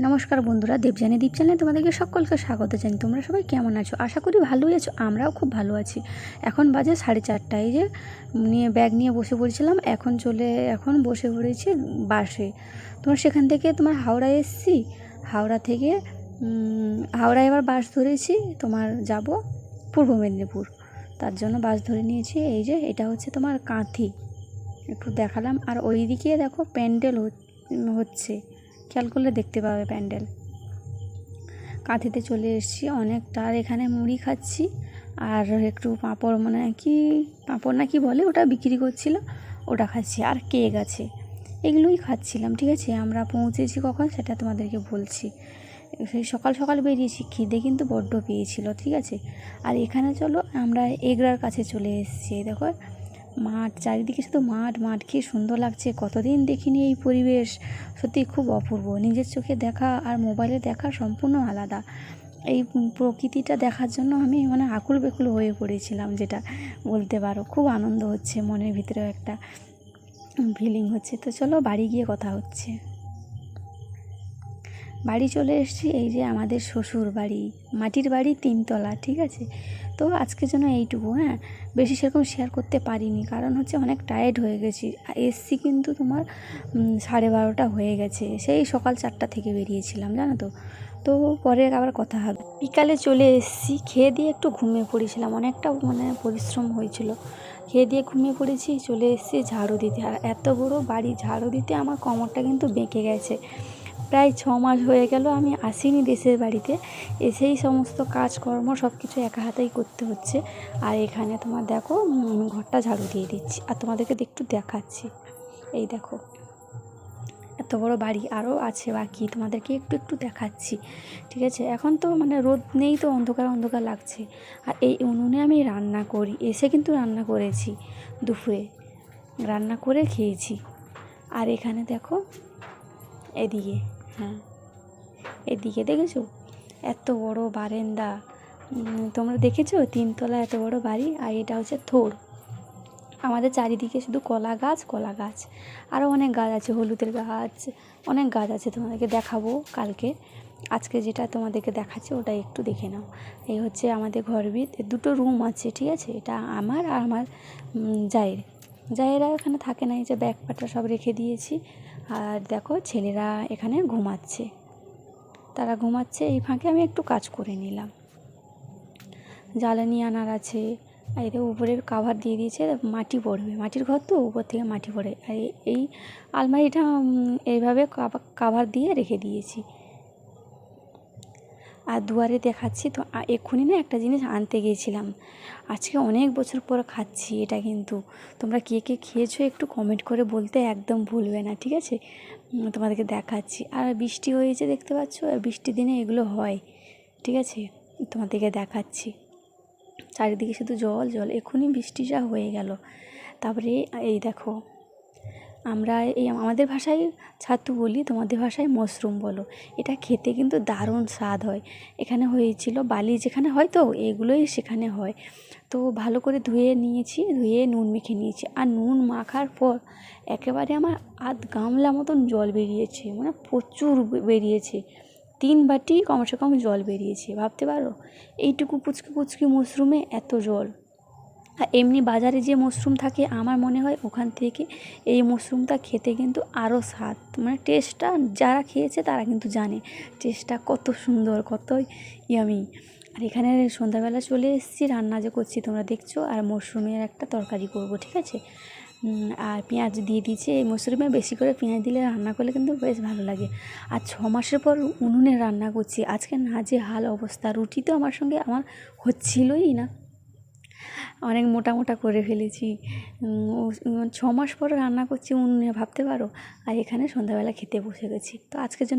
নমস্কার বন্ধুরা দেবজানি দীপ চ্যানেলে তোমাদেরকে সকলকে স্বাগত জানি তোমরা সবাই কেমন আছো? আশা করি ভালোই আছো, আমরাও খুব ভালো আছি। এখন বাজে সাড়ে চারটায় যে নিয়ে ব্যাগ নিয়ে বসে পড়েছিলাম, এখন চলে, এখন বসে পড়েছি বাসে। তোমার সেখান থেকে তোমার হাওড়ায় এসেছি, হাওড়া থেকে হাওড়ায় এবার বাস ধরেছি, তোমার যাব পূর্ব মেদিনীপুর। তার জন্য বাস ধরে নিয়েছি, এই যে এটা হচ্ছে তোমার কাঁথি। একটু দেখালাম, আর ওইদিকে দেখো প্যান্ডেল হচ্ছে। খেয়াল করলে দেখতে পাবে প্যান্ডেল। কাঁথিতে চলে এসেছি অনেকটা। আর এখানে মুড়ি খাচ্ছি। আর একটু পাঁপড় মানে কি, পাঁপড় না কি বলে? ওটা বিক্রি করছিল, ওটা খাচ্ছি। আর কেক আছে। এগুলোই খাচ্ছিলাম, ঠিক আছে? আমরা পৌঁছেছি কখন সেটা তোমাদেরকে বলছি। সেই সকাল সকাল বেরিয়েছি, খিদে কিন্তু বড্ড পেয়েছিল, ঠিক আছে? আর এখানে চলো, আমরা এগরার কাছে চলে এসেছি, দেখো। মাঠ, চারিদিকে শুধু মাঠ মাঠ। কি সুন্দর লাগছে। কতদিন দেখিনি এই পরিবেশ। সত্যি খুব অপূর্ব। নিজের চোখে দেখা আর মোবাইলে দেখা সম্পূর্ণ আলাদা। এই প্রকৃতিটা দেখার জন্য আমি মানে আকুল বেকুল হয়ে পড়েছিলাম যেটা বলতে পারো। খুব আনন্দ হচ্ছে, মনের ভিতরেও একটা ফিলিং হচ্ছে। তো চলো বাড়ি গিয়ে কথা হচ্ছে। বাড়ি চলে এসেছি, এই যে আমাদের শ্বশুর বাড়ি, মাটির বাড়ি তিনতলা, ঠিক আছে? তো আজকের জন্য এইটুকু হ্যাঁ? বেশি সেরকম শেয়ার করতে পারিনি, কারণ হচ্ছে অনেক টায়ার্ড হয়ে গেছি। এসছি কিন্তু তোমার সাড়ে বারোটা হয়ে গেছে, সেই সকাল চারটা থেকে বেরিয়েছিলাম, জানো তো? তো পরে আবার কথা হবে। বিকালে চলে এসেছি, খেয়ে দিয়ে একটু ঘুমিয়ে পড়েছিলাম, অনেকটা মানে পরিশ্রম হয়েছিল। খেয়ে দিয়ে ঘুমিয়ে পড়েছি, চলে এসেছি ঝাড়ু দিতে। আর এত বড় বাড়ি, ঝাড়ু দিতে আমার কোমরটা কিন্তু বেঁকে গেছে। প্রায় ছ মাস হয়ে গেল, আমি আসিনি দেশের বাড়িতে। এসেই সমস্ত কাজকর্ম সব কিছু একা হাতেই করতে হচ্ছে। আর এখানে তোমার দেখো ঘরটা ঝাড়ু দিয়ে দিচ্ছি। আর তোমাদেরকে একটু দেখাচ্ছি। এই দেখো, এত বড় বাড়ি আরও আছে বাকি, তোমাদেরকে একটু একটু দেখাচ্ছি। ঠিক আছে? এখন তো মানে রোদ নেই তো, অন্ধকার অন্ধকার লাগছে। আর এই উনুনে আমি রান্না করি, এসে কিন্তু রান্না করেছি দুপুরে। রান্না করে খেয়েছি। আর এখানে দেখো এদিকে হ্যাঁ। এদিকে দেখেছ? এত বড় বারেন্দা। তোমরা দেখেছ? তিনতলা এত বড় বাড়ি আর এটা হচ্ছে থোড় আমাদের চারিদিকে শুধু কলা গাছ কলা গাছ। আরও অনেক গাছ আছে, হলুদের গাছ, অনেক গাছ আছে তোমাদেরকে দেখাবো কালকে। আজকে যেটা তোমাদেরকে দেখাচ্ছে ওটা একটু দেখে নাও। এই হচ্ছে আমাদের ঘর ভিত দুটো রুম আছে, ঠিক আছে? এটা আমার আর আমার জায়ের। জায়েরা এখানে থাকে না, এই যে ব্যাগ পাটা সব রেখে দিয়েছি। আর দেখো ছেলেরা এখানে ঘুমাচ্ছে। তারা ঘুমাচ্ছে, এই ফাঁকে আমি একটু কাজ করে নিলাম। জ্বালানি আনার আছে আর এদের উপরের কাভার দিয়ে দিয়েছে, মাটি পড়বে। মাটির ঘর তো, উপর থেকে মাটি পড়ে। আর এই আলমারিটা এইভাবে কাভা- কাভার দিয়ে রেখে দিয়েছি। আর দুয়ারে দেখাচ্ছি, তো এক্ষুনি না একটা জিনিস আনতে গিয়েছিলাম। আজকে অনেক বছর পর খাচ্ছি এটা কিন্তু। তোমরা কে কে খেয়েছো একটু কমেন্ট করে বলতে একদম ভুলবে না, ঠিক আছে? তোমাদেরকে দেখাচ্ছি। আর বৃষ্টি হয়েছে দেখতে পাচ্ছ, আর বৃষ্টির দিনে এগুলো হয়, ঠিক আছে? তোমাদেরকে দেখাচ্ছি। চারিদিকে শুধু জল জল, এক্ষুনি বৃষ্টি যা হয়ে গেল। তারপরে এই দেখো আমরা এই আমাদের ভাষায় ছাতু বলি, তোমাদের ভাষায় মাশরুম বলো। এটা খেতে কিন্তু দারুণ স্বাদ হয়। এখানে হয়েছিল বালি যেখানে হয় তো, এগুলোই সেখানে হয়। তো ভালো করে ধুয়ে নিয়েছি, ধুয়ে নুন মেখে নিয়েছি। আর নুন মাখার পর একেবারে আমার আধ গামলা মতন জল বেরিয়েছে মানে প্রচুর বেরিয়েছে। তিন বাটি কমসে কম জল বেরিয়েছে, ভাবতে পারো? এইটুকু পুচকি পুচকি মাশরুমে এত জল। এমনি বাজারে যে মাশরুম থাকে, আমার মনে হয় ওখান থেকে এই মাশরুমটা খেতে কিন্তু আরও স্বাদ। মানে টেস্টটা যারা খেয়েছে তারা কিন্তু জানে টেস্টটা কত সুন্দর, কত ইয়ামি আর এখানে সন্ধ্যাবেলা চলে এসেছি, রান্না যে করছি তোমরা দেখছ, আর মশরুমের একটা তরকারি করব, ঠিক আছে? আর পেঁয়াজ দিয়ে দিয়েছি এই মশরুমে, বেশি করে পেঁয়াজ দিলে রান্না করলে কিন্তু বেশ ভালো লাগে। আর ছ মাসের পর উনুনে রান্না করছি, আজকে না যে হাল অবস্থা, রুটি তো আমার সঙ্গে, আমার হচ্ছিলই না। অনেক মোটা মোটা করে ফেলেছি। ছ মাস পরে রান্না করছি উনুনে ভাবতে পারো? আর এখানে সন্ধ্যাবেলা খেতে বসে গেছি। তো আজকের জন্য